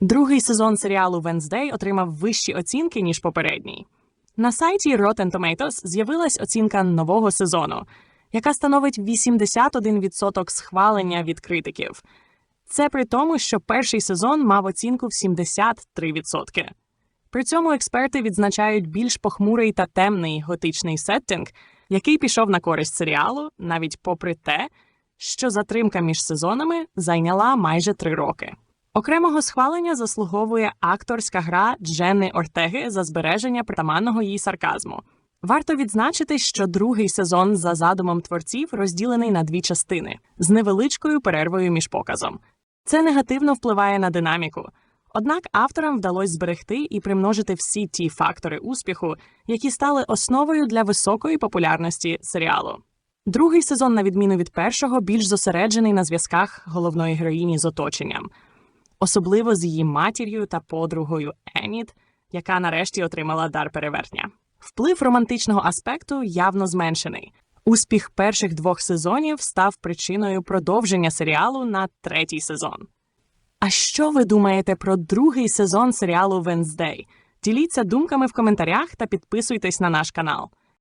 Другий сезон серіалу Wednesday отримав вищі оцінки, ніж попередній. На сайті Rotten Tomatoes з'явилась оцінка нового сезону, яка становить 81% схвалення від критиків. Це при тому, що перший сезон мав оцінку в 73%. При цьому експерти відзначають більш похмурий та темний готичний сеттинг, який пішов на користь серіалу, навіть попри те, що затримка між сезонами зайняла майже три роки. Окремого схвалення заслуговує акторська гра Дженни Ортеги за збереження притаманного їй сарказму. Варто відзначити, що другий сезон за задумом творців розділений на дві частини з невеличкою перервою між показом. Це негативно впливає на динаміку. Однак авторам вдалося зберегти і примножити всі ті фактори успіху, які стали основою для високої популярності серіалу. Другий сезон, на відміну від першого, більш зосереджений на зв'язках головної героїні з оточенням, особливо з її матір'ю та подругою Еніт, яка нарешті отримала дар перевертня. Вплив романтичного аспекту явно зменшений. Успіх перших двох сезонів став причиною продовження серіалу на третій сезон. А що ви думаєте про другий сезон серіалу Wednesday? Діліться думками в коментарях та підписуйтесь на наш канал.